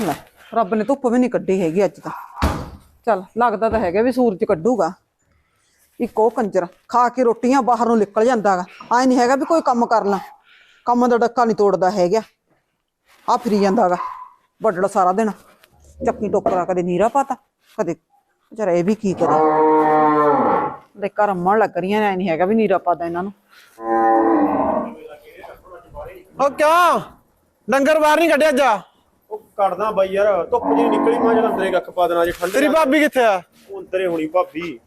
ਲੈ ਰੱਬ ਨੇ ਧੁੱਪ ਵੀ ਨਹੀਂ ਕੱਢੀ ਹੈਗੀ ਅੱਜ ਤਾਂ। ਚੱਲ, ਲੱਗਦਾ ਤਾਂ ਹੈਗਾ ਵੀ ਸੂਰਜ ਕੱਢੂਗਾ। ਇੱਕ ਉਹ ਕੰਜਰ, ਖਾ ਕੇ ਰੋਟੀਆਂ ਬਾਹਰ ਨੂੰ ਨਿਕਲ ਜਾਂਦਾਗਾ। ਐ ਨਹੀਂ ਹੈਗਾ ਵੀ ਕੋਈ ਕੰਮ ਕਰ ਲਾਂ। ਕੰਮ ਦਾ ਡੱਕਾ ਨਹੀਂ ਤੋੜਦਾ ਹੈਗਾ। ਆ ਫਿਰੀ ਜਾਂਦਾਗਾ। ਵੱਡੜਾ ਸਾਰਾ ਦਿਨ। ਚੱਕੀ ਟੋਕਰਾ ਕਦੇ ਨੀਰਾ ਪਾਤਾ, ਕਦੇ ਵਿਚਾਰਾ ਇਹ ਵੀ ਕੀ ਕਰੇ। ਦੇ ਘਰ ਰੰਮਣ ਲੱਗ ਰਹੀਆਂ ਐ ਨਹੀਂ ਹੈਗਾ ਵੀ ਨੀਰਾ ਪਾਦਾ ਇਹਨਾਂ ਨੂੰ। ਉਹ ਕਿਉਂ? ਡੰਗਰ ਬਾਹਰ ਨਹੀਂ ਕੱਢਿਆ ਜਾ ਉਹ ਕੱਢਦਾ ਬਾਈ ਯਾਰ ਧੁੱਪ ਜੀ ਨਿਕਲੀ ਮਾਂ ਜਦ ਅੰਦਰੇ ਕੱਖ ਪਾ ਦੇਣਾ ਜੇ ਠੰਡੇ ਤੇਰੀ ਭਾਬੀ ਕਿੱਥੇ ਆ? ਉਹ ਅੰਦਰੇ ਹੋਣੀ ਭਾਬੀ।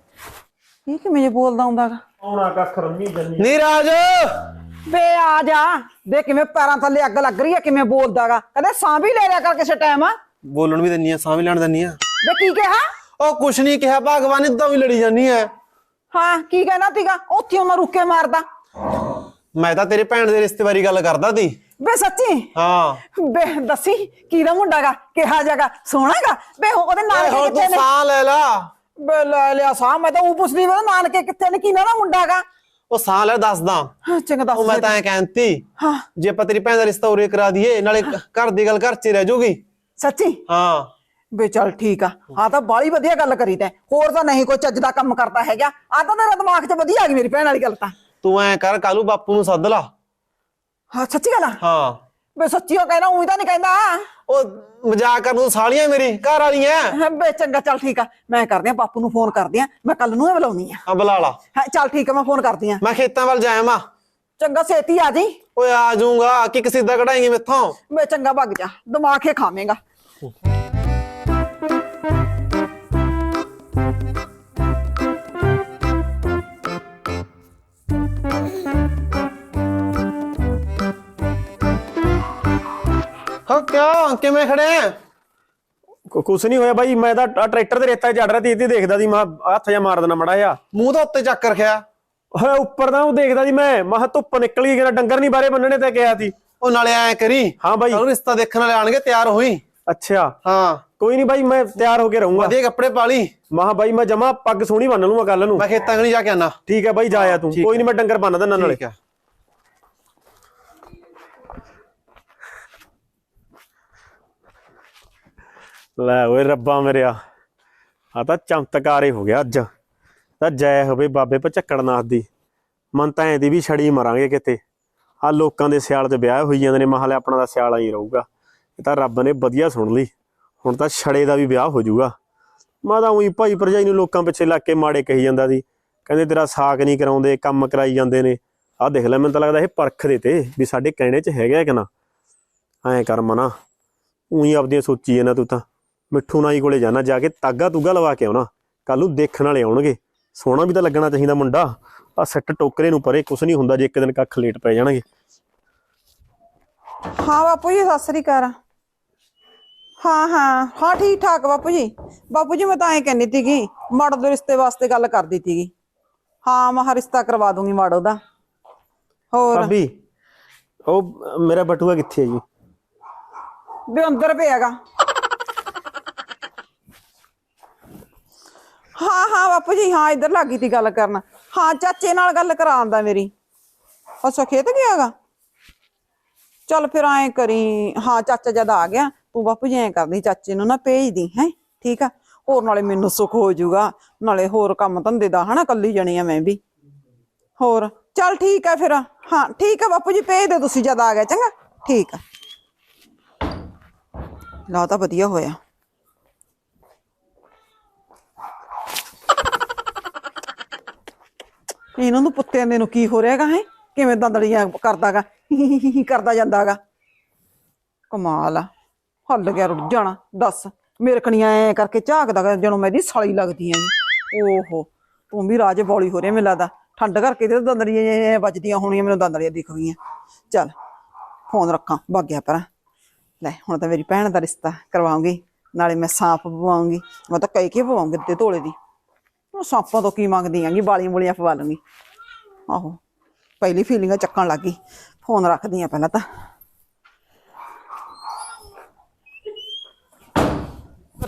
ਇਹ ਕਿਵੇਂ ਜੇ ਬੋਲਦਾ ਹੁੰਦਾਗਾ ਆਉਣਾ ਕੱਖ ਰੰਮੀ ਜੰਨੀ ਨੀਰਾਜ! ਵੇ ਆ ਜਾ। ਦੇ ਕਿਵੇਂ ਪੈਰਾਂ ਥੱਲੇ ਅੱਗ ਲੱਗ ਰਹੀ ਹੈ ਕਿਵੇਂ ਬੋਲਦਾਗਾ ਕਦੇ ਸਾਹ ਵੀ ਲੈ ਲਿਆ ਕਰ ਕਿਸੇ ਟਾਈਮ ਬੋਲਣ ਵੀ ਦਿੰਨੀ ਆ ਸਾਹ ਵੀ ਲੈਣ ਦਿੰਨੀ ਆ। ਵੇ ਕੀ ਕਿਹਾ? ਉਹ ਕੁਛ ਨਹੀਂ ਕਿਹਾ ਭਗਵਾਨ ਇਦਾਂ ਵੀ ਲੜੀ ਜਾਨੀ ਐ। ਹਾਂ ਕੀ ਕਹਿਣਾ ਤੀਗਾ? ਉੱਥੇ ਉਹਨਾਂ ਰੁੱਕੇ ਮਾਰਦਾ। ਮੈਂ ਤਾਂ ਤੇਰੇ ਭੈਣ ਦੇ ਰਿਸ਼ਤੇ ਬਾਰੇ ਗੱਲ ਕਰਦਾ ਸੀ। ਵੇ ਸੱਚੀ? ਹਾਂ। ਵੇ ਦੱਸੀ ਕਿਹਦਾ ਮੁੰਡਾਗਾ ਕਿਹਾ ਜਗਾ ਸੋਹਣਾਗਾ ਵੇ ਉਹਦੇ ਓਏ ਨਾਨਕੇ ਹੁਣ ਕਿੱਥੇ ਤੂੰ ਨੇ? ਸਾਹ ਲੈ ਲਾ। ਵੇ ਲੈ ਲਿਆ ਸਾਹ ਮੈਂ ਤਾਂ ਉਹ ਪੁੱਛਦੀ ਵੇ ਨਾਨਕੇ ਕਿੱਥੇ ਨੇ ਕਿਹਨਾਂ ਦਾ ਮੁੰਡਾਗਾ ਉਹ ਸਾਹ ਲੈ ਦੱਸਦਾ। ਹਾਂ ਚੰਗਾ ਦੱਸ ਉਹ ਮੈਂ ਦੇ। ਤਾਂ ਐ ਕਹਿੰਦੀ ਹਾਂ। ਜੇ ਆਪਾਂ ਤੇਰੀ ਭੈਣ ਦਾ ਰਿਸ਼ਤਾ ਉਰੇ ਕਰਾ ਦਈਏ ਨਾਲੇ ਘਰ ਦੀ ਗੱਲ ਘਰ 'ਚ ਹੀ ਰਹਿ ਜਾਊਗੀ ਸੱਚੀ? ਹਾਂ। ਵੇ ਚੱਲ ਠੀਕ ਆ ਆ ਤਾਂ ਬਾਲੀ ਵਧੀਆ ਗੱਲ ਕਰੀ ਤੈਂ। ਹੋਰ ਤਾਂ ਨਹੀਂ ਕੋਈ ਚੱਜ ਦਾ ਕੰਮ ਕਰਦਾ ਹੈਗਾ। ਆ ਤਾਂ ਤੇਰਾ ਦਿਮਾਗ 'ਚ ਵਧੀਆ ਆ ਗਈ ਮੇਰੀ ਭੈਣ ਵਾਲੀ ਗੱਲ ਤਾਂ। ਤੂੰ ਐ ਕਰ ਕਾਲੂ ਬਾਪੂ ਨੂੰ ਸੱਦ ਲਾ। ਹਾਂ ਸੱਚੀ ਗੱਲ ਆ? ਹਾਂ। ਵੇ ਸੱਚੀ ਉਹ ਕਹਿਣਾ ਉਹੀ ਤਾਂ ਨਹੀਂ ਕਹਿੰਦਾ। ਉਹ ਮਜ਼ਾਕ ਕਰਨ ਨੂੰ ਸਾਲੀਆਂ ਮੇਰੀ ਘਰ ਵਾਲੀਆਂ। ਹਾਂ, ਵੇ ਚੰਗਾ ਚੱਲ ਠੀਕ ਆ। ਮੈਂ ਕਰਦੀ ਆ ਬਾਪੂ ਨੂੰ ਫੋਨ ਕਰਦੀ ਆ। ਮੈਂ ਕੱਲ ਨੂੰ ਹੀ ਬੁਲਾਉਣੀ ਆ। ਆ ਬੁਲਾ ਲਾ। ਹਾਂ ਚੱਲ ਠੀਕ ਆ ਮੈਂ ਫੋਨ ਕਰਦੀ ਆ। ਮੈਂ ਖੇਤਾਂ ਵੱਲ ਜਾਇਆ ਮਾ ਚੰਗਾ ਛੇਤੀ ਆ ਜੀ ਓਏ ਆ ਜਾਊਂਗਾ ਕਿ ਸਿੱਧਾ ਕਢਾਏਂਗੇ ਮੈਥੋਂ। ਵੇ ਚੰਗਾ ਭੱਗ ਜਾ। ਦਿਮਾਗ ਖੇ ਖਾਵੇਂਗਾ। ਕਿਉਂ ਕਿਵੇਂ ਖੜੇ ਆ ਕੁ- ਕੁਛ ਨਹੀਂ ਹੋਇਆ ਬਾਈ ਮੈਂ ਤਾਂ ਆਹ ਟਰੈਕਟਰ ਤੇ ਰੇਤਾ ਚੜ ਰਿਹਾ ਸੀ ਇੱਥੇ ਦੇਖਦਾ ਸੀ ਮੈਂ ਹੱਥ ਜਾਂ ਮਾਰ ਦੇਣਾ ਮੜਾ ਜਾ ਮੂੰਹ ਤਾਂ ਉੱਤੇ ਚੱਕ ਰੱਖਿਆ। ਹੋਇਆ ਉੱਪਰ ਦਾ ਉਹ ਦੇਖਦਾ ਸੀ ਮੈਂ ਮਹਾ ਧੁੱਪ ਨਿਕਲ ਗਈ ਕਿਹੜਾ ਡੰਗਰ ਨਹੀਂ ਬਾਰੇ ਬੰਨਣੇ ਤੇ ਕਿਹਾ ਸੀ। ਉਹ ਨਾਲੇ ਐ ਕਰੀ ਹਾਂ ਬਾਈ। ਕੱਲ ਰਿਸ਼ਤਾ ਦੇਖਣ ਵਾਲੇ ਆਣਗੇ ਤਿਆਰ ਹੋਈ। ਅੱਛਾ। ਹਾਂ। ਕੋਈ ਨਹੀਂ ਬਾਈ ਮੈਂ ਤਿਆਰ ਹੋ ਕੇ ਰਹੂੰਗਾ। ਵਧੀਆ ਕੱਪੜੇ ਪਾ ਲਈ। ਮਹਾ ਬਾਈ ਮੈਂ ਜਮਾ ਪੱਗ ਸੋਹਣੀ ਬੰਨ ਲੂੰਗਾ ਕੱਲ ਨੂੰ। ਮੈਂ ਖੇਤਾਂ ਕਣੀ ਜਾ ਕੇ ਆਣਾ ਠੀਕ ਹੈ ਬਾਈ ਜਾਇਆ ਤੂੰ। ਕੋਈ ਨਹੀਂ ਮੈਂ ਡੰਗਰ ਬੰਨ ਦਿੰਦਾ ਨਾਲੇ। ਠੀਕ ਆ ਲੈ ਓਏ ਰੱਬਾ ਮੇਰਿਆ। ਆ ਤਾਂ ਚਮਤਕਾਰ ਹੀ ਹੋ ਗਿਆ ਅੱਜ। ਤਾਂ ਜੈ ਹੋਵੇ ਬਾਬੇ ਪਚੱਕੜਨਾਥ ਦੀ। ਮਨ ਤਾਂ ਐਂ ਦੀ ਵੀ ਛੜੀ ਮਰਾਂਗੇ ਕਿਤੇ। ਆ ਲੋਕਾਂ ਦੇ ਸਿਆਲ ਤੇ ਵਿਆਹ ਹੋਈ ਜਾਂਦੇ ਨੇ ਮਹਾਲੇ ਆਪਣਾ ਦਾ ਸਿਆਲ ਹੀ ਰਹੂਗਾ। ਇਹ ਤਾਂ ਰੱਬ ਨੇ ਵਧੀਆ ਸੁਣ ਲਈ। ਹੁਣ ਤਾਂ ਛੜੇ ਦਾ ਵੀ ਵਿਆਹ ਹੋ ਜਾਊਗਾ। ਮੈਂ ਤਾਂ ਉਹੀ ਭਾਈ ਭਰਜਾਈ ਨੂੰ ਲੋਕਾਂ ਪਿੱਛੇ ਲੱਗ ਕੇ ਮਾੜੇ ਕਹੀ ਜਾਂਦਾ ਸੀ। ਕਹਿੰਦੇ ਤੇਰਾ ਸਾਕ ਨਹੀਂ ਕਰਾਉਂਦੇ, ਕੰਮ ਕਰਾਈ ਜਾਂਦੇ ਨੇ। ਆਹ ਦੇਖ ਲੈ, ਮੈਨੂੰ ਤਾਂ ਲੱਗਦਾ ਇਹ ਪਰਖ ਦੇ ਤੇ ਵੀ ਸਾਡੇ ਕਹਿਣੇ 'ਚ ਹੈਗਾ ਕਿ ਨਾ। ਐਂ ਕਰ ਮਨਾ। ਉਹੀ ਆਪਦੀਆਂ ਸੋਚੀ ਜਾਂਦਾ ਤੂੰ ਤਾਂ। ਮਿੱਠੂ ਨਾਈ ਕੋਲੇ ਜਾਣਾ ਜਾ ਕੇ ਤਾਗਾ ਤੁਗਾ ਲਵਾ ਕੇ ਆਉਣਾ। ਕੱਲ ਨੂੰ ਦੇਖਣ ਵਾਲੇ ਆਉਣਗੇ। ਸੋਹਣਾ ਵੀ ਤਾਂ ਲੱਗਣਾ ਚਾਹੀਦਾ ਮੁੰਡਾ। ਆ ਸੱਟ ਟੋਕਰੇ ਨੂੰ ਪਰੇ ਕੁਛ ਨਹੀਂ ਹੁੰਦਾ ਜੇ ਇੱਕ ਦਿਨ ਕੱਖ ਲੇਟ ਪੈ ਜਾਣਗੇ। ਹਾਂ ਬਾਪੂ ਜੀ ਸਤਿ ਸ੍ਰੀ ਅਕਾਲ। ਹਾਂ ਹਾਂ ਹਾਂ ਠੀਕ ਠਾਕ ਬਾਪੂ ਜੀ। ਬਾਪੂ ਜੀ ਮੈਂ ਤਾਂ ਐਂ ਕਹਿੰਦੀ ਸੀਗੀ ਮਾੜੋ ਦੇ ਰਿਸ਼ਤੇ ਵਾਸਤੇ ਗੱਲ ਕਰਦੀ ਸੀਗੀ। ਹਾਂ ਮੈਂ ਰਿਸ਼ਤਾ ਕਰਵਾ ਦੂੰਗੀ ਮਾੜੋ ਦਾ ਹੋਰ? ਭਾਬੀ ਉਹ ਮੇਰਾ ਬਟੂਆ ਕਿੱਥੇ ਹੈ ਜੀ? ਵੀ ਅੰਦਰ ਪਿਆਗਾ ਹਾਂ ਹਾਂ, ਬਾਪੂ ਜੀ, ਹਾਂ, ਇੱਧਰ ਲੱਗੀ ਤੀ ਗੱਲ ਕਰਨ। ਹਾਂ, ਚਾਚੇ ਨਾਲ ਗੱਲ ਕਰਾਉਂਦਾ ਮੇਰੀ। ਅੱਛਾ, ਖੇਤ ਗਿਆਗਾ ਚੱਲ ਫਿਰ ਐਂ ਕਰੀ, ਹਾਂ, ਚਾਚਾ ਜਦ ਆ ਗਿਆ, ਤੂੰ ਬਾਪੂ ਜੀ ਐਂ ਕਰਦੀ, ਚਾਚੇ ਨੂੰ ਨਾ ਭੇਜ ਦੀ ਹੈ, ਠੀਕ ਆ? ਹੋਰ ਨਾਲੇ ਮੈਨੂੰ ਸੁੱਖ ਹੋ ਜਾਊਗਾ, ਨਾਲੇ ਹੋਰ ਕੰਮ ਧੰਦੇ ਦਾ, ਹਨਾ, ਕੱਲੀ ਜਣੀ ਆ ਮੈਂ ਵੀ। ਹੋਰ, ਚੱਲ ਠੀਕ ਆ ਫਿਰ, ਹਾਂ, ਠੀਕ ਆ ਬਾਪੂ ਜੀ, ਭੇਜ ਦਿਓ ਤੁਸੀਂ ਜਦ ਆ ਗਿਆ, ਚੰਗਾ? ਠੀਕ ਆ। ਲਾ ਤਾਂ ਵਧੀਆ ਹੋਇਆ। ਇਹਨਾਂ ਨੂੰ ਪੁੱਤਿਆਂ ਦੇ ਨੂੰ ਕੀ ਹੋ ਰਿਹਾਗਾ ਹੈ? ਕਿਵੇਂ ਦੰਦੜੀਆਂ ਕਰਦਾਗਾ? ਕਰਦਾ ਜਾਂਦਾਗਾ? ਕਮਾਲ ਆ। ਹੱਲ ਗਿਆ ਰੁੱਝ ਜਾਣਾ, ਦੱਸ। ਮੇਰੇ ਕਣੀਆਂ ਐ ਕਰਕੇ ਝਾਕਦਾ ਜਦੋਂ ਮੈਂ ਦੀ ਸਾਲੀ ਲੱਗਦੀ ਆਂ। ਓਹੋ, ਤੂੰ ਵੀ ਰਾਜ ਬੌਲੀ ਹੋ ਰਿਹਾ ਮੈਨੂੰ ਲੱਗਦਾ। ਠੰਡ ਕਰਕੇ ਤੇ ਦੰਦੜੀਆਂ ਵੱਜਦੀਆਂ ਹੋਣੀਆਂ, ਮੈਨੂੰ ਦੰਦੜੀਆਂ ਦਿਖ ਗਈਆਂ। ਚੱਲ, ਫੋਨ ਰੱਖਾਂ ਭੱਗ ਪਰਾਂ। ਲੈ, ਹੁਣ ਤਾਂ ਮੇਰੀ ਭੈਣ ਦਾ ਰਿਸ਼ਤਾ ਕਰਵਾਉਂਗੀ, ਨਾਲੇ ਮੈਂ ਸਾਂਪ ਪਵਾਉਂਗੀ। ਮੈਂ ਤਾਂ ਕਈ ਕੇ ਪਵਾਉਂਗੀ ਤੇ ਧੋਲੇ ਦੀ। ਉਹ ਸਾਂਪਾਂ ਤੋਂ ਕੀ ਮੰਗਦੀ ਆਂਗੀ ਬਾਲੀਆਂ ਬੁਲੀਆਂ ਪਵਾ ਲੂੰਗੀ ਆਹੋ ਪਹਿਲੀ ਫੀਲਿੰਗਾਂ ਚੱਕਣ ਲੱਗੀ ਫੋਨ ਰੱਖਦੀ ਆ ਪਹਿਲਾਂ ਤਾਂ।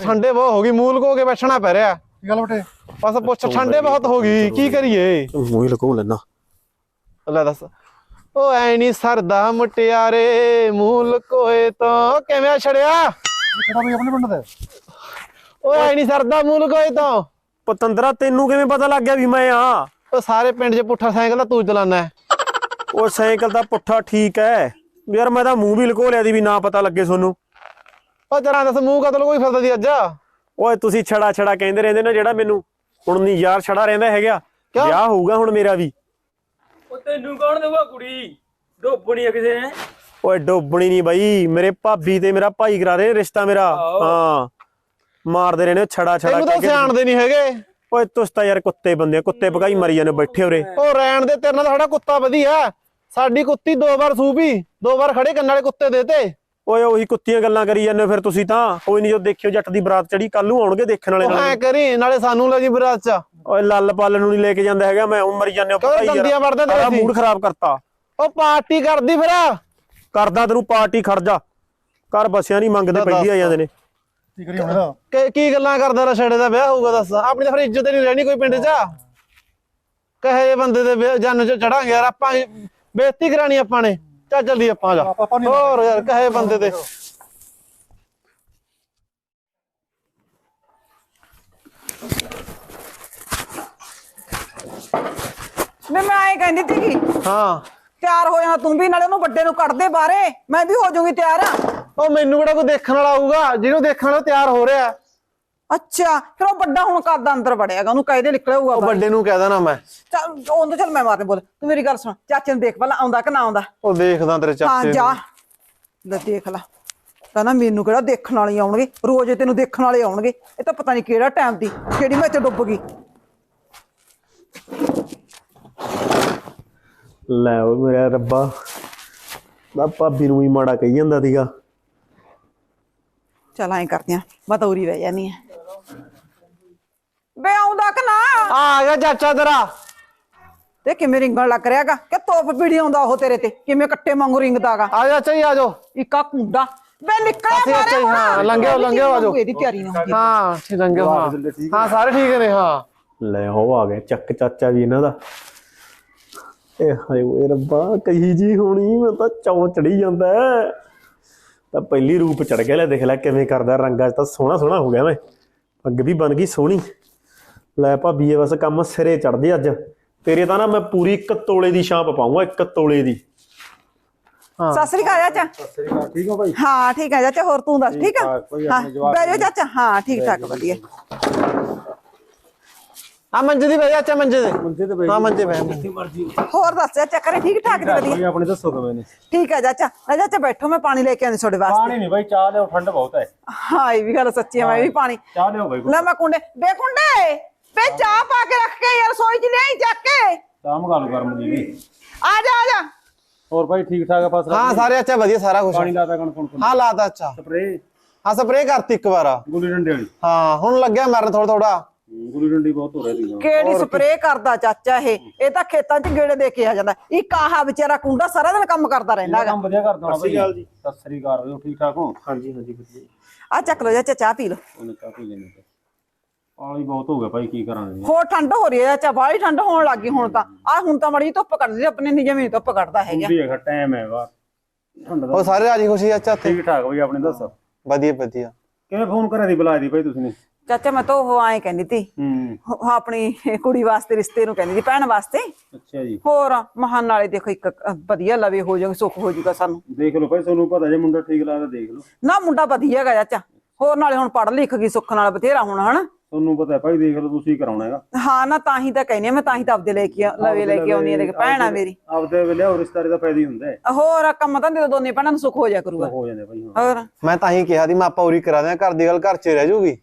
ਠੰਡੇ ਬਹੁਤ ਹੋ ਗਈ ਮੂਲ ਕੋ ਕੇ ਬੈਠਣਾ ਪੈ ਰਿਹਾ। ਗੱਲ ਬਟੇ? ਬਸ ਪੁੱਛ ਠੰਡੇ ਬਹੁਤ ਹੋ ਗਈ ਕੀ ਕਰੀਏ? ਮੂੰਹ ਲਕੋ ਲੈਣਾ ਲੈ ਦੱਸ। ਓ ਐ ਨਹੀਂ ਸਰਦਾ ਮੁਟਿਆਰੇ ਮੂਲ ਕੋਏ ਤੋਂ ਕਿਵੇਂ ਛੜਿਆ? ਕਿਹੜਾ ਬਈ ਆਪਣੇ ਪਿੰਡ ਦਾ? ਓਏ ਐ ਨਹੀਂ ਸਰਦਾ ਮੂਲ ਕੋਈ ਤਾਂ। ਪਤੰਦਰਾ ਤੈਨੂੰ ਕਿਵੇਂ ਪਤਾ ਲੱਗ ਗਿਆ ਵੀ ਮੈਂ ਆ? ਉਹ ਸਾਰੇ ਪਿੰਡ 'ਚ ਪੁੱਠਾ ਸਾਈਕਲ ਤਾਂ ਤੂੰ ਚਲਾਨਾ ਹੈ। ਉਹ ਸਾਈਕਲ ਦਾ ਪੁੱਠਾ ਠੀਕ ਹੈ। ਯਾਰ ਮੈਂ ਤਾਂ ਮੂੰਹ ਵੀ ਲਕੋ ਲਿਆ ਦੀ ਵੀ ਨਾ ਪਤਾ ਲੱਗੇ ਤੁਹਾਨੂੰ। ਉਹ ਜਰਾ ਦੱਸ ਮੂੰਹ ਕਤਲ ਕੋਈ ਫਿਰਦਾ ਦੀ ਅੱਜ? ਓਏ ਤੁਸੀਂ ਛੜਾ ਛੜਾ ਕਹਿੰਦੇ ਰਹਿੰਦੇ ਨਾ ਜਿਹੜਾ ਮੈਨੂੰ ਹੁਣ ਨਹੀਂ ਯਾਰ ਛੜਾ ਰਹਿੰਦਾ ਹੈਗਾ? ਵਿਆਹ ਹੋਊਗਾ ਹੁਣ ਮੇਰਾ ਵੀ। ਉਹ ਤੈਨੂੰ ਕੌਣ ਦੇਵਾ ਕੁੜੀ? ਡੋਬਣੀ ਆ ਕਿਸੇ ਨੇ। ਓਏ ਡੋਬਣੀ ਨਹੀਂ ਬਾਈ। ਮੇਰੇ ਭਾਬੀ ਤੇ ਮੇਰਾ ਭਾਈ ਕਰਾ ਰਹੇ ਨੇ ਰਿਸ਼ਤਾ ਮੇਰਾ। ਹਾਂ। ਮਾਰਦੇ ਰਹੇ ਨੇ ਛੜਾ ਛੜਾ ਤੈਨੂੰ ਤਾਂ। ਸਿਆਣਦੇ ਨਹੀਂ ਹੈਗੇ। ਓਏ ਤੁਸੀਂ ਤਾਂ ਯਾਰ ਕੁੱਤੇ ਬੰਦੇ ਕੁੱਤੇ ਭਗਾਈ ਮਰੀ ਜਾਂਦੇ ਬੈਠੇ ਉਰੇ। ਉਹ ਰਹਿਣ ਦੇ ਤੇਰੇ ਨਾਲ ਸਾਡਾ ਕੁੱਤਾ ਵਧੀਆ। ਸਾਡੀ ਕੁੱਤੀ ਦੋ ਵਾਰ ਸੂਪੀ ਦੋ ਵਾਰ ਖੜੇ ਕੰਨ ਵਾਲੇ ਕੁੱਤੇ ਦੇਤੇ ਓਏ ਉਹੀ ਕੁੱਤੀਆਂ ਗੱਲਾਂ ਕਰੀ ਜਾਂਦੇ ਹੋ ਫਿਰ ਤੁਸੀਂ ਤਾਂ। ਕੋਈ ਨਹੀਂ ਜੋ ਦੇਖਿਓ ਜੱਟ ਦੀ ਬਰਾਤ ਚੜੀ ਕੱਲ ਨੂੰ ਆਉਣਗੇ ਦੇਖਣ ਵਾਲੇ ਨਾਲ। ਕਰੀ ਨਾਲੇ ਸਾਨੂੰ ਲੈ ਜੀ ਬਰਾਤ ਚ। ਓਏ ਲੱਲ ਪੱਲ ਨੂੰ ਨਹੀਂ ਲੈ ਕੇ ਜਾਂਦਾ ਹੈਗਾ ਮੈਂ ਮਰੀ ਜਾਂਦੇ ਹੋ ਵੜਦੇ ਤੇਰੇ ਸਾਰਾ ਸੀ? ਮੂਡ ਖਰਾਬ ਕਰਤਾ। ਉਹ ਪਾਰਟੀ ਕਰਦੀ ਫਿਰ। ਕਰਦਾ ਤੈਨੂੰ ਪਾਰਟੀ ਖੜ ਜਾ। ਘਰ ਬਸਿਆ ਨਹੀਂ ਮੰਗਦੇ ਪੈਂਦੀ ਆ। ਜਾਂਦੇ ਨੇ। ਕੀ ਕਰੀ ਹੁਣ ਇਹਦਾ? ਕਿ ਕੀ ਗੱਲਾਂ ਕਰਦਾ ਰਛੜੇ ਦਾ ਵਿਆਹ ਹੋਊਗਾ ਦੱਸ। ਆਪਣੀ ਤਾਂ ਫਿਰ ਇੱਜ਼ਤ ਹੀ ਨਹੀਂ ਰਹਿਣੀ ਕੋਈ ਪਿੰਡ 'ਚ। ਕਹੇ ਜੇ ਬੰਦੇ ਦੇ ਵਿਆਹ- ਜੰਨ 'ਚ ਚੜਾਂਗੇ ਯਾਰ ਆਪਾਂ ਬੇਇੱਜ਼ਤੀ ਕਰਾਣੀ ਆਪਾਂ ਨੇ। ਚੱਲ ਜਲਦੀ ਆਪਾਂ ਜਾ। ਆਪਾਂ ਹੋਰ ਯਾਰ ਕਹੇ ਬੰਦੇ ਤੇ ਮੈਂ ਮੈਂ ਐਂ ਕਹਿੰਦੀ ਸੀਗੀ ਹਾਂ। ਤਿਆਰ ਹੋ ਜਾਣਾ ਤੂੰ ਵੀ ਨਾਲੇ ਉਹਨੂੰ ਵੱਡੇ ਨੂੰ ਕੱਢ ਦੇ ਬਾਹਰੇ। ਮੈਂ ਵੀ ਹੋ ਜਾਊਂਗੀ ਤਿਆਰ। ਉਹ ਮੈਨੂੰ ਕਿਹੜਾ ਕੋਈ ਦੇਖਣ ਵਾਲਾ ਆਊਗਾ? ਜਿਹਨੂੰ ਦੇਖਣ ਵਾਲਾ ਤਿਆਰ ਹੋ ਰਿਹਾ। ਅੱਛਾ ਫਿਰ ਉਹ ਵੱਡਾ ਹੁਣ ਕਰਦਾ ਅੰਦਰ ਵੜਿਆਗਾ ਉਹਨੂੰ ਕਾਇਦੇ ਨਿਕਲਿਆ ਹੋਊਗਾ ਉਹ ਬਾਹਰ। ਵੱਡੇ ਨੂੰ ਕਹਿ ਦੇਣਾ ਮੈਂ। ਚੱਲ ਉਹਨੂੰ ਚੱਲ ਮੈਂ ਮਾਰਨੇ ਬੋਲ। ਤੂੰ ਮੇਰੀ ਗੱਲ ਸੁਣ ਚਾਚੇ ਨੂੰ ਦੇਖ ਪਹਿਲਾਂ ਆਉਂਦਾ ਕਿ ਨਾ ਆਉਂਦਾ? ਉਹ ਦੇਖਦਾ ਤੇਰੇ ਹਾਂ ਚਾਚੇ ਜਾ। ਨੂੰ ਲੈ ਦੇਖ ਲੈ। ਕਹਿੰਦਾ ਮੈਨੂੰ ਕਿਹੜਾ ਦੇਖਣ ਵਾਲੇ ਆਉਣਗੇ? ਰੋਜ਼ ਇਹ ਤੈਨੂੰ ਦੇਖਣ ਵਾਲੇ ਆਉਣਗੇ। ਇਹ ਤਾਂ ਪਤਾ ਨਹੀਂ ਕਿਹੜਾ ਟਾਈਮ ਦੀ ਕਿਹੜੀ ਮੈਂ ਤੇ ਡੁੱਬ ਗਈ। ਲੈ ਓਏ ਮੇਰਾ ਰੱਬਾ। ਮੈਂ ਭਾਬੀ ਨੂੰ ਹੀ ਮਾੜਾ ਕਹੀ ਜਾਂਦਾ ਸੀਗਾ। ਚੱਲ ਐਂ ਕਰਦੀ ਆ ਮੈਂ ਤਾਂ ਉਰੀ ਬਹਿ ਜਾਨੀ ਆ। ਬੇ ਆਉਂਦਾ ਕਿ ਨਾ? ਆ ਗਿਆ ਚਾਚਾ ਤੇਰਾ। ਤੇ ਕਿਵੇਂ ਰਿੰਗਣ ਲੱਗ ਰਿਹਾਗਾ? ਕਿ ਤੋਪ ਪੀੜੀ ਆਉਂਦਾ ਉਹ ਤੇਰੇ ਤੇ? ਕਿਵੇਂ ਕੱਟੇ ਵਾਂਗੂ ਰਿੰਗਦਾਗਾ? ਆ ਜਾ ਚਾਚਾ ਜੀ ਆ ਜਾਓ ਇੱਕਾ ਕੁੰਡਾ। ਬੇ ਨਿਕਲਿਆ ਅਸੀਂ ਅੱਛਾ ਜੀ, ਹਾਂ, ਲੰਘਿਓ, ਲੰਘਿਓ, ਆ ਜਾਓ। ਇਹਦੀ ਤਿਆਰੀ ਨਾ ਹੁੰਦੀ। ਹਾਂ ਠੀਕ ਰੰਗੇ ਹਾਂ। ਹਾਂ ਸਾਰੇ ਠੀਕ ਨੇ ਹਾਂ। ਲੈ ਹੋ ਆ ਗਿਆ ਚੱਕ ਚਾਚਾ ਵੀ ਇਹਨਾਂ ਦਾ। ਏ ਹਾਏ ਓਏ ਰੱਬਾ ਕਹੀ ਜੀ ਹੋਣੀ ਮੈਂ ਤਾਂ ਚੌ ਚੜੀ ਜਾਂਦਾ। ਹੈ। ਤਾਂ ਪਹਿਲੀ ਰੂਪ ਚੜ ਗਿਆ ਲੈ ਦੇਖ ਲੈ ਕਿਵੇਂ ਕਰਦਾ ਰੰਗਾਂ ਤਾਂ ਸੋਹਣਾ ਸੋਹਣਾ ਹੋ ਗਿਆ ਮੈਂ ਅੱਗ ਵੀ ਬਣ ਗਈ ਸੋਹਣੀ। ਲੈ ਭਾਬੀ ਇਹ ਬਸ ਕੰਮ ਸਿਰੇ ਚੜਦੇ ਅੱਜ। ਤੇਰੇ ਤਾਂ ਨਾ ਮੈਂ ਪੂਰੀ ਇੱਕ ਤੋਲੇ ਦੀ ਛਾਂਪ ਪਾਉਂਗਾ ਇੱਕ ਤੋਲੇ ਦੀ। ਸਤਿ ਸ੍ਰੀ ਅਕਾਲ ਚਾਚਾ। ਠੀਕ ਹੋ ਭਾਈ? ਹਾਂ ਠੀਕ ਹੈ ਚਾਚਾ ਹੋਰ ਤੂੰ ਦੱਸ ਠੀਕ ਆ? ਹਾਂ ਜਾ ਚਾਚਾ। ਹਾਂ ਠੀਕ ਠਾਕ ਵਧੀਆ। ਆ ਮੰਜੇ ਦੀ ਜਾ ਚਾਚਾ ਮੰਜੇ ਦੇ। ਮੰਜੇ ਤੇ ਬਈ ਹਾਂ ਮੰਜੇ ਬਹਿ ਹੋਰ ਦੱਸ ਚਾਚਾ ਕਰੇ ਠੀਕ ਠਾਕ ਜੀ ਵਧੀਆ? ਭਾਈ ਆਪਣੇ ਦੱਸੋ ਕਿਵੇਂ ਨੇ। ਠੀਕ ਹੈ ਚਾਚਾ। ਲੈ ਚਾਚਾ ਬੈਠੋ ਮੈਂ ਪਾਣੀ ਲੈ ਕੇ ਆਉਂਦੀ ਤੁਹਾਡੇ ਵਾਸਤੇ। ਪਾਣੀ ਨਹੀਂ ਭਾਈ ਚਾਹ ਲਿਓ ਠੰਡ ਬਹੁਤ ਹੈ। ਹਾਂ ਇਹ ਵੀ ਗੱਲ ਸੱਚੀ ਹੈ ਮੈਂ ਵੀ ਪਾਣੀ। ਚਾਹ ਲਿਓ ਭਾਈ ਲੈ ਮੈਂ ਕੁੰਡੇ ਬੇ ਕੁੰਡੇ ਬੇ ਚਾਹ ਪਾ ਕੇ ਰੱਖ ਕੇ ਯਾਰ ਸੋਈ ਚ ਲਿਆਈ ਚੱਕ ਕੇ। ਚਾਹ ਮੰਗਾ ਲਓ ਗਰਮ ਦੀ। ਵੀ ਆ ਜਾ ਆ ਜਾ। ਹੋਰ ਭਾਈ ਠੀਕ ਠਾਕ ਆ ਫਸਲ ਹਾਂ ਸਾਰੇ ਅੱਛਾ ਵਧੀਆ ਸਾਰਾ ਕੁਝ ਪਾਣੀ ਲਾਤਾ ਕਣ ਕਣ ਹਾਂ ਲਾਤਾ ਅੱਛਾ। ਸਪਰੇ ਹਾਂ ਸਪਰੇਅ ਕਰਤੀ ਇੱਕ ਵਾਰ ਗੁੱਲੀ ਡੰਡੇ ਵਾਲੀ। ਹਾਂ ਹੁਣ ਲੱਗਿਆ ਮਰਨ ਥੋੜਾ ਥੋੜਾ ਗੁੱਲੀ ਡੰਡੀ ਬਹੁਤ ਹੋ ਰਹੀ ਸੀ ਕਿਹੜੀ ਸਪਰੇਅ ਕਰਦਾ ਚਾਚਾ ਇਹ? ਇਹ ਤਾਂ ਖੇਤਾਂ 'ਚ ਗੇੜੇ ਦੇ ਕੇ ਆ ਜਾਂਦਾ। ਇੱਕ ਆਹਾ ਵਿਚਾਰਾ ਕੁੰਡਾ ਸਾਰਾ ਦਿਨ ਕੰਮ ਕਰਦਾ ਰਹਿੰਦਾ ਹੈਗਾ। ਕੰਮ ਵਧੀਆ ਕਰਦਾ ਹਾਂ ਭਾਈ। ਸਤਿ ਸ੍ਰੀ ਅਕਾਲ ਹੋ ਠੀਕ ਠਾਕ ਹੋ? ਹਾਂਜੀ ਹਾਂਜੀ ਵਧੀਆ। ਆ ਚੱਕ ਲੋ ਚਾਚਾ ਚਾਹ ਪੀ ਲੋ ਉਹਨੇ ਚਾਹ ਪੀ ਲੈਣੀ ਤੇ ਪਾਣੀ ਬਹੁਤ ਹੋ ਗਿਆ ਭਾਈ ਕੀ ਕਰਾਂਗੇ ਹੋਰ ਠੰਡ ਹੋ ਰਹੀ ਹੈ ਚਾਚਾ ਬਾਹਲੀ ਠੰਡ ਹੋਣ ਲੱਗੀ ਹੁਣ ਤਾਂ। ਆ ਹੁਣ ਤਾਂ ਮੜੀ ਧੁੱਪ ਕੱਢਦੀ ਆਪਣੇ ਨਹੀਂ ਜਮੀਨ ਧੁੱਪ ਕੱਢਦਾ ਹੈਗਾ। ਵੀ ਹੈਗਾ ਟਾਈਮ ਹੈ ਵਾ ਠੰਡ ਦਾ ਉਹ ਸਾਰੇ ਰਾਜੀ ਖੁਸ਼ੀ ਇੱਥੇ ਠੀਕ ਠਾਕ ਭਾਈ ਆਪਣੇ ਦੱਸ। ਵਧੀਆ ਵਧੀਆ। ਕਿਵੇਂ ਫੋਨ ਕਰਿਆ ਦੀ ਬੁਲਾਇਆ ਦੀ ਭਾਈ ਤੁਸੀਂ? ਨੇ ਚਾਚਾ ਮੈਂ ਤਾਂ ਉਹ ਐਂ ਕਹਿੰਦੀ ਤੀ ਹੂੰ। ਉਹ ਆਪਣੀ ਕੁੜੀ ਵਾਸਤੇ ਰਿਸ਼ਤੇ ਨੂੰ ਕਹਿੰਦੀ ਤੀ ਭੈਣ ਵਾਸਤੇ। ਅੱਛਾ ਜੀ। ਹੋਰ ਮਹਾਨ ਨਾਲੇ ਦੇਖੋ ਇੱਕ ਅ, ਵਧੀਆ ਲਵੇ ਹੋ ਜਾਊਗਾ ਸੁੱਖ ਹੋ ਜਾਊਗਾ ਸਾਨੂੰ। ਦੇਖ ਲਓ ਭਾਈ ਤੁਹਾਨੂੰ ਪਤਾ ਜੇ ਮੁੰਡਾ ਠੀਕ ਲੱਗਦਾ ਦੇਖ ਲਓ। ਨਾ ਮੁੰਡਾ ਵਧੀਆ ਹੈਗਾ ਚਾਚਾ। ਹੋਰ ਨਾਲੇ ਹੁਣ ਪੜ੍ਹ ਲਿਖ ਗਈ ਸੁੱਖ ਨਾਲ ਬਥੇਰਾ ਹੁਣ ਹਨਾ। ਤੁਹਾਨੂੰ ਪਤਾ ਹੈ ਭਾਈ ਦੇਖ ਲਓ ਤੁਸੀਂ ਕਰਾਉਣਾ ਹੈਗਾ। ਹਾਂ ਨਾ ਤਾਂ ਹੀ ਤਾਂ ਕਹਿੰਦੀ ਆ ਮੈਂ ਤਾਂ ਹੀ ਤਾਂ ਆਪਦੇ ਲੈ ਕੇ ਆ- ਲਵੇ ਲੈ ਕੇ ਆਉਣੀ ਆ ਦੇਖ ਭੈਣ ਆ ਮੇਰੀ। ਆਪਦੇ ਵੇਲੇ ਉਹ ਰਿਸ਼ਤਾਰੇ ਦਾ ਫਾਇਦਾ ਹੀ ਹੁੰਦਾ ਹੈ। ਹੋਰ ਕੰਮ ਤਾਂ ਦੇ ਦੋਨੇ ਭੈਣਾਂ ਨੂੰ ਸੁੱਖ ਹੋ ਜਾ ਕਰੂਗਾ। ਹੋ ਜਾਂਦੇ ਭਾਈ ਹਾਂ। ਹੋਰ। ਮੈਂ ਤਾਂ ਹੀ ਕਿਹਾ ਦੀ ਮੈਂ ਆਪਾਂ ਉਰੀ ਕਰਾ ਦਿਆਂ ਘਰ ਦੀ ਗੱਲ ਘਰ 'ਚ ਹੀ ਰਹਿ ਜੂਗੀ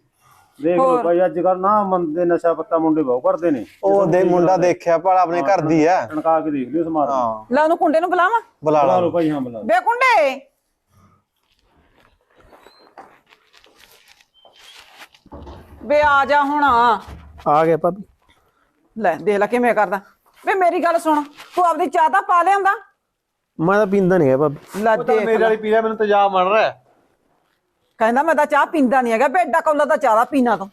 ਦੇਖ ਲਓ ਭਾਈ ਅੱਜ ਕੱਲ ਨਾ ਮੰਦੇ ਨਸ਼ਾ ਪੱਤਾ ਮੁੰਡੇ ਬਹੁਤ ਕਰਦੇ ਨੇ। ਉਹ ਦੇ ਮੁੰਡਾ ਦੇਖਿਆ ਪਰ ਆਪਣੇ ਘਰ ਦੀ ਹੈ ਟਣਕਾ ਕੇ ਦੇਖ ਲਿਓ ਸਮਾਰ ਹਾਂ। ਲੈ ਉਹਨੂੰ ਕੁੰਡੇ ਨੂੰ ਬੁਲਾਵਾ? ਬੁਲਾ ਲਓ ਭਾਈ ਹਾਂ ਬੁਲਾ। ਬੇ ਕੁੰਡੇ! ਬੇ ਆ ਜਾ ਹੁਣ। ਆ ਗਿਆ ਭਾਬੀ। ਲੈ ਦੇਖ ਲੈ ਕਿਵੇਂ ਕਰਦਾ। ਬੇ ਮੇਰੀ ਗੱਲ ਸੁਣ ਤੂੰ ਆਪਦੀ ਚਾਹ ਤਾਂ ਪਾ ਲਿਆਂਦਾ ਮੈਂ ਤਾਂ ਪੀਂਦਾ ਨਹੀਂ ਹੈ ਭਾਬੀ। ਲੈ ਦੇਖ ਲੈ। ਵਾਲੀ ਪੀੜਾ ਮੈਨੂੰ ਤੇਜ਼ਾਬ ਮਰ ਰਿਹਾ। ਕਹਿੰਦਾ ਮੈਂ ਤਾਂ ਚਾਹ ਪੀਂਦਾ ਨਹੀਂ ਹੈਗਾ ਬੇ ਏਡਾ ਕੌਲਾ ਤਾਂ ਚਾਹ ਦਾ ਪੀਣਾ ਤੂੰ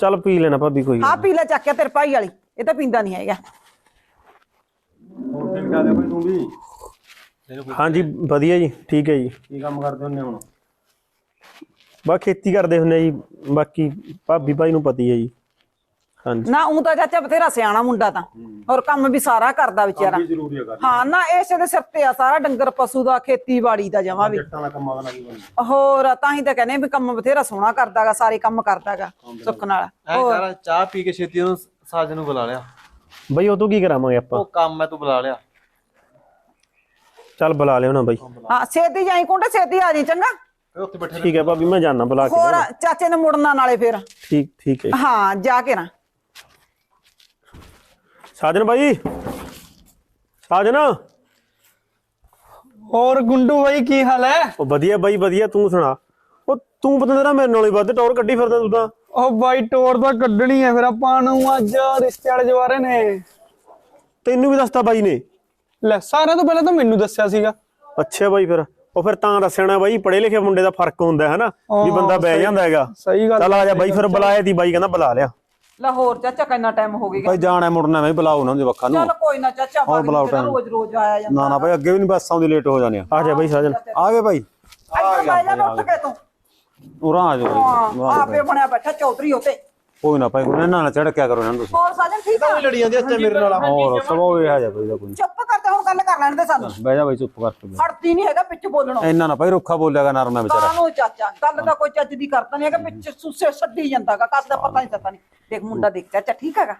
ਚੱਲ ਪੀ ਲੈਣਾ ਭਾਬੀ ਕੋਈ ਆ ਪੀ ਲੈ ਚੱਕ ਕੇ ਤੇਰੇ ਭਾਈ ਵਾਲੀ ਇਹ ਤਾਂ ਪੀਂਦਾ ਨਹੀਂ ਹੈਗਾ। ਹੋਰ ਠੀਕ ਠਾਕ ਹੈ ਭਾਈ ਤੂੰ ਵੀ? ਹਾਂਜੀ ਵਧੀਆ ਜੀ ਠੀਕ ਹੈ ਜੀ। ਕੀ ਕੰਮ ਕਰਦੇ ਹੁੰਦੇ ਹੁਣ? ਬਾ ਖੇਤੀ ਕਰਦੇ ਹੁੰਨੇ ਜੀ ਬਾਕੀ ਭਾਬੀ ਭਾਈ ਨੂੰ ਪਤੀ ਹੈ ਜੀ। ਹਾਂਜੀ। ਨਾ ਉਹ ਤਾਂ ਚਾਚਾ ਬਥੇਰਾ ਸਿਆਣਾ ਮੁੰਡਾ ਤਾਂ ਔਰ ਕੰਮ ਵੀ ਸਾਰਾ ਕਰਦਾ ਵਿਚਾਰਾ। ਜ਼ਰੂਰੀ ਹੈ ਨਾ ਇਸੇ ਦੇ ਸਿਰ ਤੇ ਆ ਸਾਰਾ ਡੰਗਰ ਪਸ਼ੂ ਦਾ ਖੇਤੀਬਾੜੀ ਦਾ ਜਮਾ ਵੀ। ਜੱਟਾਂ ਦਾ ਕੰਮਾਂ ਦਾ ਨਾ ਕੀ ਬਣਦਾ। ਹੋਰ ਤਾਂ ਹੀ ਤਾਂ ਕਹਿੰਦੇ ਵੀ ਕੰਮ ਬਥੇਰਾ ਸੋਹਣਾ ਕਰਦਾਗਾ ਸਾਰੇ ਕੰਮ ਕਰਦਾਗਾ ਸੁੱਖ ਨਾਲ। ਐ ਕਰ ਚਾਹ ਪੀ ਕੇ ਛੇਤੀ ਉਹਨੂੰ ਸਾਜ ਨੂੰ ਬੁਲਾ ਲਿਆ। ਬਈ ਉਹ ਤੋਂ ਕੀ ਕਰਾਵਾਂਗੇ ਆਪਾਂ? ਉਹ ਕੰਮ ਹੈ ਤੂੰ ਬੁਲਾ ਲਿਆ। ਚੱਲ ਬੁਲਾ ਲਿਓ ਨਾ ਬਈ। ਹਾਂ ਛੇਤੀ ਜਾਈ ਕੁੰਡੇ ਛੇਤੀ ਆ ਜੀ ਚੰਗਾ? ਫਿਰ ਉੱਥੇ ਬੈਠੇ ਠੀਕ ਹੈ ਭਾਬੀ ਮੈਂ ਜਾਣਾ ਬੁਲਾ ਕੇ ਹੋਰ। ਚਾਚੇ ਨੇ ਮੁੜਨਾ ਨਾਲੇ ਫੇਰ। ਠੀਕ ਠੀਕ ਹੈ ਹਾਂ ਜਾ ਕੇ ਨਾ। ਸਾਜਨ ਬਾਈ। ਸਾਜਨ। ਹੋਰ ਗੁੰਡੂ ਬਾਈ ਕੀ ਹਾਲ ਹੈ? ਉਹ ਵਧੀਆ ਬਾਈ ਵਧੀਆ ਤੂੰ ਸੁਣਾ। ਉਹ ਤੂੰ ਪਤਾ ਤੇਰਾ ਮੇਰੇ ਨਾਲ ਹੀ ਵੱਧ ਟੌਰ ਕੱਢੀ ਫਿਰਦਾ ਤੂੰ ਤਾਂ। ਉਹ ਬਾਈ ਟੋਰ ਤਾਂ ਕੱਢਣੀ ਹੈ ਫਿਰ ਆਪਾਂ ਨੂੰ ਅੱਜ ਰਿਸ਼ਤੇ ਵਾਲੇ ਜਵਾਰੇ ਨੇ। ਤੈਨੂੰ ਵੀ ਦੱਸਤਾ ਬਾਈ ਨੇ। ਲੈ ਸਾਰਿਆਂ ਤੋਂ ਪਹਿਲਾਂ ਤਾਂ ਮੈਨੂੰ ਦੱਸਿਆ ਸੀਗਾ। ਅੱਛਾ ਬਾਈ ਫਿਰ ਉਹ ਫਿਰ ਤਾਂ ਦੱਸਣਾ ਬਾਈ ਪੜੇ ਲਿਖੇ ਮੁੰਡੇ ਦਾ ਫ਼ਰਕ ਹੁੰਦਾ ਹੈ ਨਾ ਵੀ ਬੰਦਾ ਬਹਿ ਜਾਂਦਾ ਹੈਗਾ। ਸਹੀ ਗੱਲ ਚੱਲ ਆ ਜਾ ਬਾਈ ਫਿਰ ਬੁਲਾਇਆ ਤੀ ਬਾਈ ਕਹਿੰਦਾ ਬੁਲਾ ਲਿਆ। ਲਾਹੌਰ ਚਾਚਾ ਕਿੰਨਾ ਟਾਈਮ ਹੋ ਗਿਆ ਭਾਈ ਜਾਣਾ ਮੁੜਨਾ ਮੈਂ ਬੁਲਾਓ ਨਾ ਜਵੱਖਾਂ ਨੂੰ। ਚੱਲ ਕੋਈ ਨਾ ਚਾਚਾ ਹੋਰ ਬੁਲਾਓ time। ਰੋਜ਼ ਰੋਜ਼ ਆਇਆ ਜਾਂਦਾ ਨਾ ਨਾ ਭਾਈ ਅੱਗੇ ਵੀ ਨਹੀਂ ਬੱਸ ਆਉਂਦੀ ਲੇਟ ਹੋ ਜਾਣੀ ਆ ਆ ਜਾ ਬਾਈ ਸਾਜਨ ਆ ਗਏ ਭਾਈ। ਆ ਗਿਆ ਉੱਠ ਕੇ ਤੂੰ। ਉਰਾਂ ਆ ਹਾਂ ਆਪੇ ਬਣਿਆ ਬੈਠਾ ਚੌਧਰੀ ਉਤੇ। ਕੋਈ ਨਾ ਭਾਈ ਕੋਈ ਨਾ ਨਾ ਝੜਕਿਆ ਕਰੋ ਇਹਨਾਂ ਨੂੰ ਤੁਸੀਂ। ਹੋਰ ਸਾਜਨ ਠੀਕ ਆ? ਲੜੀ ਜਾਂਦੀ ਅੱਛਾ ਮੇਰੇ ਨਾਲ ਹੋਰ ਸਭੋ ਇਹ ਆ। ਜਾ ਭਾਈ ਦਾ ਕੋਈ। ਚੁੱਪ ਕਰਦੇ ਹੁਣ ਗੱਲ ਕਰ ਲੈਣ ਦੇ ਸਾਨੂੰ। ਬਹਿ ਜਾ ਭਾਈ ਚੁੱਪ ਕਰਕੇ ਹੜਦੀ ਨਹੀਂ ਹੈਗਾ ਵਿੱਚ ਬੋਲਣੋਂ। ਇੰਨਾ ਨਾ ਭਾਈ ਰੁੱਖਾ ਬੋਲਿਆਗਾ ਨਰਮ ਵਿਚਾਰਾ। ਕਾਹਨੂੰ ਚਾਚਾ? ਗੱਲ ਦਾ ਕੋਈ ਚੱਜ ਦੀ ਕਰਦਾ ਨਹੀਂ ਹੈਗਾ ਵਿੱਚ ਸੁੱਸੇ ਛੱਡੀ ਜਾਂਦਾਗਾ ਕਦ ਦਾ ਪਤਾ ਨਹੀਂ ਚੱਲਦਾ ਨਹੀਂ ਦੇਖ ਮੁੰਡਾ ਦੇਖ ਚਾਚਾ ਠੀਕ ਹੈਗਾ?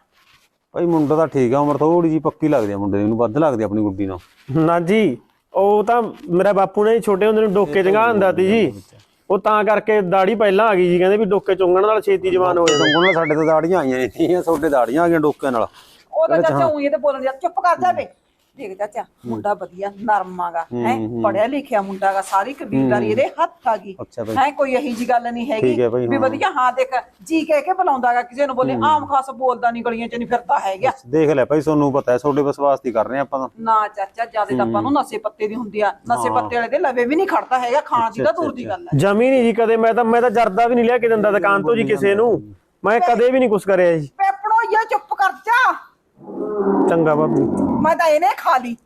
ਭਾਈ ਮੁੰਡਾ ਤਾਂ ਠੀਕ ਆ ਉਮਰ ਥੋੜੀ ਜੀ ਪੱਕੀ ਲੱਗਦੀ ਆ ਮੁੰਡੇ ਦੀ ਨੂੰ ਵੱਧ ਲੱਗਦੀ ਆ ਆਪਣੀ ਗੁੱਡੀ ਨਾਲ। ਨਾ ਜੀ ਉਹ ਤਾਂ ਮੇਰਾ ਬਾਪੂ ਨੇ ਛੋਟੇ ਹੁੰਦੇ ਨੂੰ ਡੋਕੇ ਚੰਗਾ ਹੁੰਦਾ ਤੀ ਜੀ। ਉਹ ਤਾਂ ਕਰਕੇ ਦਾੜੀ ਪਹਿਲਾਂ ਆ ਗਈ ਜੀ ਕਹਿੰਦੇ ਵੀ ਡੋਕੇ ਚੁੰਗਣ ਨਾਲ ਛੇਤੀ ਜਵਾਨ ਹੋ ਜਾਂਦਾ ਨਾਲ ਸਾਡੇ ਤਾਂ ਦਾੜੀਆਂ ਆਈਆਂ ਨੇ ਤੀਆਂ ਤੁਹਾਡੇ ਦਾੜੀਆਂ ਆ ਗਈਆਂ ਡੋਕਿਆਂ ਨਾਲ। ਉਹ ਤਾਂ ਚਾਚਾ ਉਹੀ ਤੇ ਬੋਲਣ ਦਿਆ ਚੁੱਪ ਕਰ ਜਾਵੇ ਦੇਖ ਚਾਚਾ ਮੁੰਡਾ ਵਧੀਆ ਨਰਮਾਗਾ ਹੈ ਪੜਿਆ ਲਿਖਿਆ ਮੁੰਡਾਗਾ ਸਾਰੀ ਕਬੀਲਦਾਰੀ ਇਹਦੇ ਹੱਥ ਆ ਗਈ। ਹੈ ਕੋਈ ਇਹੀ ਜੀ ਗੱਲ ਨਹੀਂ ਹੈਗੀ ਵੀ। ਵਧੀਆ ਹਾਂ ਦੇਖ ਜੀ ਕਹਿ ਕੇ ਬੁਲਾਉਂਦਾਗਾ ਕਿਸੇ ਨੂੰ ਬੋਲੇ ਆਮ ਖਾਸ ਬੋਲਦਾ ਨਹੀਂ ਗਲੀਆਂ 'ਚ ਨਹੀਂ ਫਿਰਦਾ ਹੈਗਾ। ਦੇਖ ਲੈ ਭਾਈ ਤੁਹਾਨੂੰ ਪਤਾ ਹੈ ਤੁਹਾਡੇ ਵਿਸ਼ਵਾਸ ਦੀ ਕਰ ਰਹੇ ਆਪਾਂ ਤਾਂ। ਨਾ ਚਾਚਾ ਜ਼ਿਆਦਾ ਤਾਂ ਆਪਾਂ ਨੂੰ ਨਸ਼ੇ ਪੱਤੇ ਦੀ ਹੁੰਦੀ ਆ। ਨਸ਼ੇ ਪੱਤੇ ਵਾਲੇ ਦੇ ਲਵੇ ਵੀ ਨਹੀਂ ਖੜਦਾ ਹੈਗਾ ਖਾਣ ਦੀ ਤਾਂ ਦੂਰ ਦੀ ਗੱਲ ਹੈ। ਜਮੀ ਨਹੀਂ ਜੀ ਕਦੇ ਮੈਂ ਤਾਂ ਮੈਂ ਤਾਂ ਜਰਦਾ ਵੀ ਨਹੀਂ ਲਿਆ ਕੇ ਦਿੰਦਾ ਦੁਕਾਨ ਤੋਂ ਜੀ ਕਿਸੇ ਨੂੰ। ਮੈਂ ਕਦੇ ਵੀ ਨਹੀਂ ਕੁਛ ਕਰਿਆ ਜੀ। ਪੇਪੜੋ ਇਹ ਚੁੱਪ ਕਰ ਚੰਗਾ ਬਾਪੂ ਮੈਂ ਤਾਂ ਇਹਨੇ ਖਾ ਲਈ।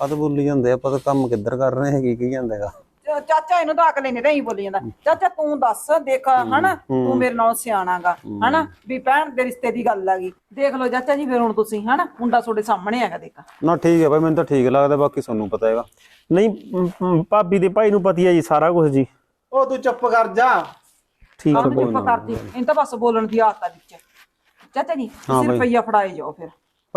ਪਤ ਬੋਲੀ ਜਾਂਦੇ ਆ ਪਤਾ ਕੰਮ ਕਿੱਧਰ ਕਰ ਰਹੇ ਹੈਗੇ ਕੀ ਜਾਂਦੇਗਾ? ਚ- ਚਾਚਾ ਇਹਨੂੰ ਤਾਂ ਅਕਲ ਨਹੀਂ ਰਹੀ ਬੋਲੀ ਜਾਂਦਾ। ਚਾਚਾ ਤੂੰ ਦੱਸ ਦੇਖ ਹਨਾ? ਤੂੰ ਮੇਰੇ ਨਾਲ ਸਿਆਣਾਗਾ ਹਨਾ? ਵੀ ਭੈਣ ਦੇ ਰਿਸ਼ਤੇ ਦੀ ਗੱਲ ਆਗੀ ਦੇਖ ਲਓ ਚਾਚਾ ਜੀ ਫਿਰ ਹੁਣ ਤੁਸੀਂ ਹਨਾ? ਮੁੰਡਾ ਤੁਹਾਡੇ ਸਾਹਮਣੇ ਹੈਗਾ ਦੇਖ। ਨਾ ਠੀਕ ਹੈ ਭਾਈ ਮੈਨੂੰ ਤਾਂ ਠੀਕ ਲੱਗਦਾ ਬਾਕੀ ਤੁਹਾਨੂੰ ਪਤਾ ਹੈਗਾ। ਨਹੀਂ ਮ, ਮ, ਭਾਬੀ ਦੇ ਭਾਈ ਨੂੰ ਪਤੀ ਹੈ ਜੀ ਸਾਰਾ ਕੁਝ ਜੀ। ਉਹ ਤੂੰ ਚੁੱਪ ਕਰ ਜਾ। ਠੀਕ ਹੈ ਕਾਹਨੂੰ ਚੁੱਪ ਕਰਦੀ। ਇਹਨੂੰ ਤਾਂ ਬਸ ਬੋਲਣ ਦੀ ਆਦਤ ਆ ਵਿੱਚ। ਚਾਚਾ ਜੀ ਤੁਸੀਂ ਰੁਪਈਆ ਫੜਾਏ ਜਾਓ ਫਿਰ।